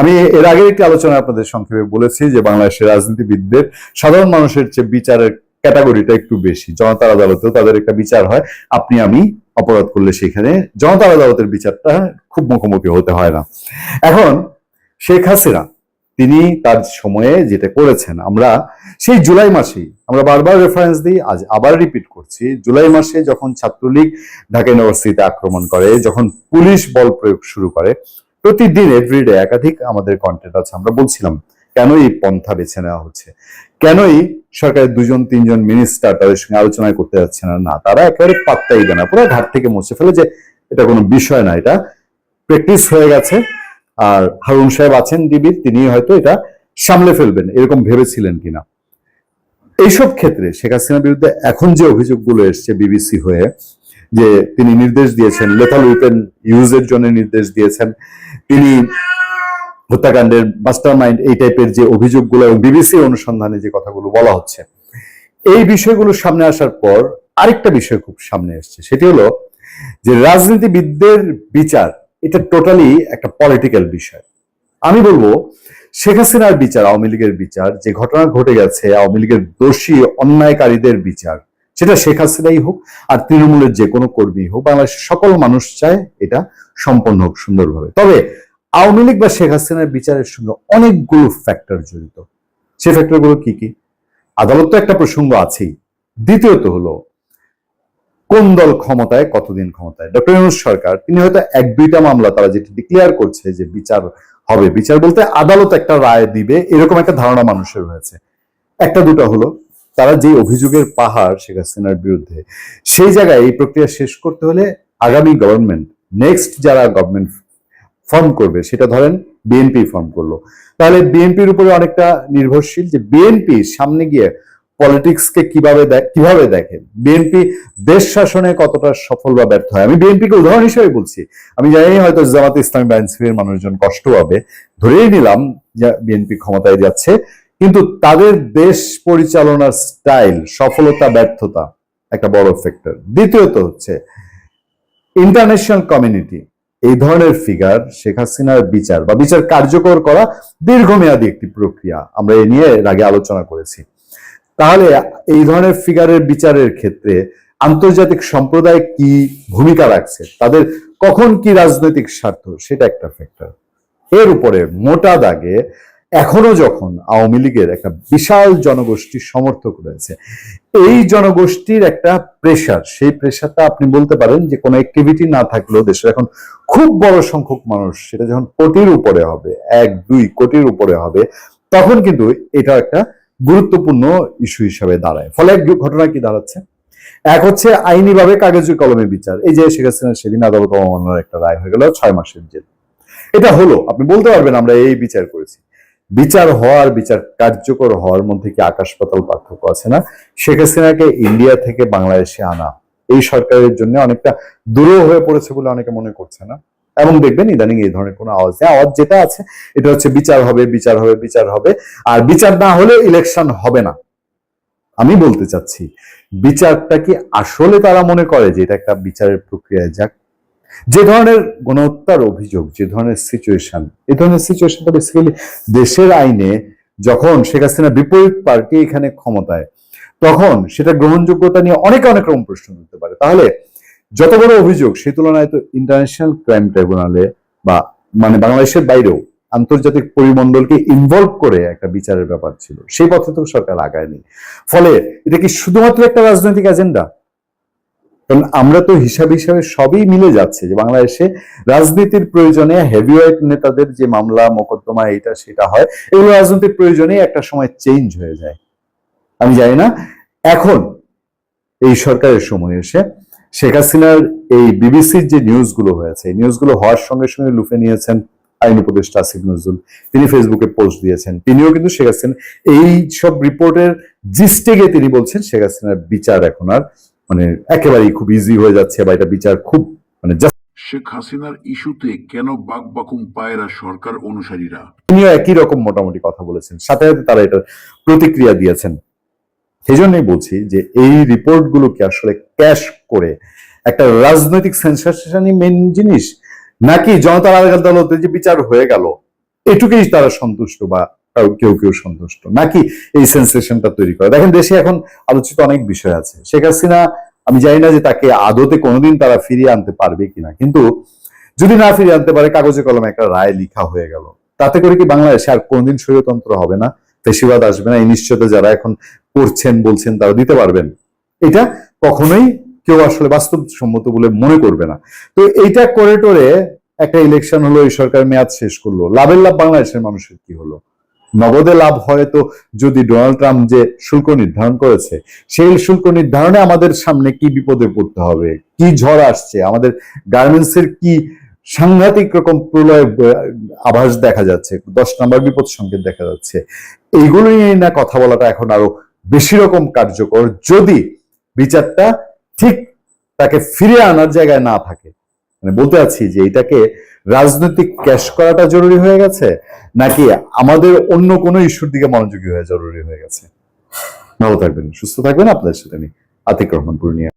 আমি এর আগে একটি আলোচনা আপনাদের সংক্ষেপে বলেছি যে বাংলাদেশের রাজনীতিবিদদের সাধারণ মানুষের চেয়ে বিচারের ক্যাটাগরিটা একটু বেশি। জনতার আদালতেও তাদের একটা বিচার হয়। আপনি, আমি অপরাধ করলে সেখানে জনতার আদালতের বিচারটা খুব মুখোমুখি হতে হয় না। এখন শেখ হাসিনা, তিনি তার সময়ে যেটা করেছেন, আমরা সেই জুলাই মাসেই, আমরা বারবার রেফারেন্স দিই, আজ আবার রিপিট করছি। জুলাই মাসে যখন ছাত্রলীগ ঢাকা ইউনিভার্সিটিতে আক্রমণ করে, যখন পুলিশ বল প্রয়োগ শুরু করে প্রতিদিন এভরিডে একাধিক আমাদের কন্টেন্ট আছে। আমরা বলছিলাম কেন এই পন্থা বেছে নেওয়া হচ্ছে? কেনই সরকারের দুজন, তিনজন মিনিস্টার তাদের সঙ্গে আলোচনা করতে যাচ্ছে না? না, তারা একেবারে পাত্তাই দেয় না। পুরো ঘাট থেকে মুছে ফেলে যে এটা কোনো বিষয় না এটা। প্র্যাকটিস হয়ে গেছে। আর হারুন সাহেব আছেন ডিবির তিনি হয়তো এটা সামলে ফেলবেন, এরকম ভেবেছিলেন কিনা। এইসব ক্ষেত্রে শেখ হাসিনার বিরুদ্ধে এখন যে অভিযোগগুলো এসছে বিবিসি হয়ে যে তিনি নির্দেশ দিয়েছেন লেথাল উইপেন ইউজের জন্য নির্দেশ দিয়েছেন। তিনি হত্যাকাণ্ডের মাস্টার মাইন্ড এই টাইপের যে অভিযোগগুলো এবং বিবিসি অনুসন্ধানে যে কথাগুলো বলা হচ্ছে, এই বিষয়গুলো সামনে আসার পর আরেকটা বিষয় খুব সামনে এসছে, সেটি হলো যে রাজনীতিবিদদের বিচার, এটা টোটালি একটা পলিটিক্যাল বিষয়। আমি বলব, শেখ হাসিনার বিচার, আওয়ামী লীগের বিচার, যে ঘটনা ঘটে গেছে, আওয়ামী লীগের দোষী, অন্যায়কারীদের বিচার সেটা শেখ হাসিনাই হোক আর তৃণমূলের যে কোনো কর্মী হোক, বাংলাদেশের সকল মানুষ চায় এটা সম্পন্ন হোক সুন্দরভাবে। তবে আওয়ামী লীগ বা শেখ হাসিনার বিচারের সঙ্গে অনেকগুলো ফ্যাক্টর জড়িত। সেই ফ্যাক্টরগুলো কি কি? আদালত তো একটা প্রসঙ্গ আছেই। দ্বিতীয়ত হলো, কোন দল ক্ষমতায়, কতদিন ক্ষমতায়? ডক্টর ইউনুস সরকার, তিনি হয়তো এক দুইটা মামলা তারা যেটা ডিক্লেয়ার করছে যে বিচার হবে। বিচার বলতে আদালত একটা রায় দিবে, এরকম একটা ধারণা মানুষের রয়েছে। একটা দুটো হলো তারা যে অভিযোগের পাহাড় শেখ হাসিনার বিরুদ্ধে, সেই জায়গায় এই প্রক্রিয়া শেষ করতে হলে আগামী গভর্নমেন্ট নেক্সট যারা গভর্নমেন্ট ফর্ম করবে, সেটা ধরেন বিএনপি ফর্ম করল। তাহলে বিএনপির উপরে অনেকটা নির্ভরশীল যে বিএনপি সামনে গিয়ে পলিটিক্সকে কীভাবে কীভাবে দেখে? বিএনপি দেশ শাসনে কতটা সফল বা ব্যর্থ হয়? আমি বিএনপিকে উদাহরণ হিসেবে বলছি। আমি জানি হয়তো জামাত ইসলামী বা মানুষজন কষ্ট পাবে। ধরেই নিলাম যে বিএনপি ক্ষমতায় যাচ্ছে। কিন্তু তাদের দেশ পরিচালনার স্টাইল, সফলতা, ব্যর্থতা, একটা বড় ফ্যাক্টর দ্বিতীয়ত হচ্ছে ইন্টারন্যাশনাল কমিউনিটি এই ধরনের ফিগার শেখ হাসিনার বিচার বা বিচার কার্যকর করা দীর্ঘমেয়াদী একটি প্রক্রিয়া। আমরা এ নিয়ে আগে আলোচনা করেছি। তাহলে এই ধরনের ফিগারের বিচারের ক্ষেত্রে আন্তর্জাতিক সম্প্রদায় কি ভূমিকা রাখছে? তাদের কখন কি রাজনৈতিক স্বার্থ? সেটা একটা ফ্যাক্টর এর উপরে মোটা দাগে এখনও যখন আওয়ামী লীগের একটা বিশাল জনগোষ্ঠী সমর্থক রয়েছে, এই জনগোষ্ঠীর একটা প্রেশার সেই প্রেশারটা আপনি বলতে পারেন যে কোনো অ্যাক্টিভিটি না থাকলেও দেশের এখন খুব বড় সংখ্যক মানুষ সেটা যখন কোটির উপরে হবে, এক, দুই কোটির উপরে হবে, তখন কিন্তু এটা একটা গুরুত্বপূর্ণ ইস্যু হিসাবে দাঁড়ায়। ফলে এক ঘটনা কি দাঁড়াচ্ছে? এক হচ্ছে আইনিভাবে কাগজে কলমে বিচার। এই যে শেখ হাসিনা, সেদিন আদালত অবমাননার একটা রায় হয়ে গেল ছয় মাসের জেল। এটা হলো, আপনি বলতে পারবেন আমরা এই বিচার করেছি। বিচার হওয়ার, বিচার কার্যকর হওয়ার মধ্যে কি আকাশ পাতাল পার্থক্য আছে না? শেখ হাসিনাকে ইন্ডিয়া থেকে বাংলাদেশে আনা এই সরকারের জন্য অনেকটা দূর হয়ে পড়েছে বলে অনেকে মনে করছে না। এবং দেখবেন ইদানিং এই ধরনের কোনো আওয়াজ নেই আওয়াজ যেটা আছে, এটা হচ্ছে বিচার হবে বিচার হবে বিচার হবে। আর বিচার না হলে ইলেকশন হবে না। আমি বলতে চাচ্ছি, বিচারটা কি আসলে তারা মনে করে যে এটা একটা বিচারের প্রক্রিয়ায় যাক? যে ধরনের গণহত্যার অভিযোগ, যে ধরনের সিচুয়েশন এই ধরনের সিচুয়েশনটা বেসিক্যালি দেশের আইনে যখন শেখ হাসিনা বিপরীত পার্টি এখানে ক্ষমতায়, তখন সেটা গ্রহণযোগ্যতা নিয়ে অনেক অনেক রকম প্রশ্ন তুলতে পারে। তাহলে যত বড় অভিযোগ, সেই তুলনায় তো ইন্টারন্যাশনাল ক্রাইম ট্রাইব্যুনালে বা মানে বাংলাদেশের বাইরেও আন্তর্জাতিক পরিমণ্ডলকে ইনভলভ করে একটা বিচারের ব্যাপার ছিল। সেই পথে তো সরকার আগায়নি। ফলে এটা কি শুধুমাত্র একটা রাজনৈতিক এজেন্ডা কারণ আমরা তো হিসাব হিসাবে সবই মিলে যাচ্ছে যে বাংলাদেশে রাজনীতির প্রয়োজনে হেভিওয়েট নেতাদের যে মামলা, মোকদ্দমা এটা সেটা হয়, এগুলো রাজনীতির প্রয়োজনে একটা সময় চেঞ্জ হয়ে যায়। আমি জানি না, এখন এই সরকারের সময় এসে শেখ হাসিনার এই বিবিসির যে নিউজগুলো হয়েছে নিউজগুলো হওয়ার সঙ্গে সঙ্গে লুফে নিয়েছেন আইন উপদেষ্টা আসিফ নজরুল। তিনি ফেসবুকে পোস্ট দিয়েছেন। তিনিও কিন্তু শেখ হাসিনা, এই সব রিপোর্টের জিস্টে গিয়ে তিনি বলছেন শেখ হাসিনার বিচার এখন আর মানে একেবারেই খুব ইজি হয়ে যাচ্ছে বা এটা বিচার খুব মানে শেখ হাসিনার ইস্যুতে কেন বাকবাকুম পায়রা সরকার অনুসারীরা? তিনিও একই রকম মোটামুটি কথা বলেছেন। সাথে সাথে তারা এটার প্রতিক্রিয়া দিয়েছেন। সেই জন্যই বলছি যে এই রিপোর্টগুলোকে আসলে ক্যাশ করে একটা রাজনৈতিক সেন্সেশনই মেন জিনিস? নাকি জনতার আদালতে যে বিচার হয়ে গেল এটুকুই তারা সন্তুষ্ট বা কাউ- কেউ সন্তুষ্ট। নাকি এই সেন্সেশনটা তৈরি করে? দেখেন, দেশে এখন আলোচিত অনেক বিষয় আছে। শেখ হাসিনা, আমি জানি না যে তাকে আদতে কোনোদিন তারা ফিরিয়ে আনতে পারবে কিনা, কিন্তু যদি না ফিরিয়ে আনতে পারে, কাগজে কলমে একটা রায় লিখা হয়ে গেল। তাতে করে কি বাংলাদেশে আর কোনোদিন স্বৈরতন্ত্র হবে না? ফেসিবাদ আসবে না? এই নিশ্চয়তা যারা এখন করছেন, বলছেন, তারা দিতে পারবেন? এটা কখনোই কেউ আসলে বাস্তবসম্মত বলে মনে করবে না। তো এইটা করে টোরে একটা ইলেকশন হলো, এই সরকার মেয়াদ শেষ করল। লাভের লাভ বাংলাদেশের মানুষের কি হলো? নগদে লাভ হয়তো যদি ডোনাল্ড ট্রাম্প যে শুল্ক নির্ধারণ করেছে, সেই শুল্ক নির্ধারণে আমাদের সামনে কি বিপদে পড়তে হবে? কি ঝড় আসছে? আমাদের গার্মেন্টস এর কি সাংঘাতিক রকম প্রলয় আভাস দেখা যাচ্ছে? দশ নম্বর বিপদ সংকেত দেখা যাচ্ছে। এইগুলো নিয়ে না কথা বলাটা এখন আরও বেশি রকম কার্যকর যদি বিচারটা ঠিক তাকে ফিরে আনার জায়গায় না থাকে। মানে বলতে চাচ্ছি যে এটাকে রাজনৈতিক ক্যাশ করাটা জরুরি হয়ে গেছে, নাকি আমাদের অন্য কোনো ইস্যুর দিকে মনোযোগী হয়ে জরুরি হয়ে গেছে? ভালো থাকবেন, সুস্থ থাকবেন। আপনাদের সাথে আমি আতিক রহমান, পূর্ণিয়া।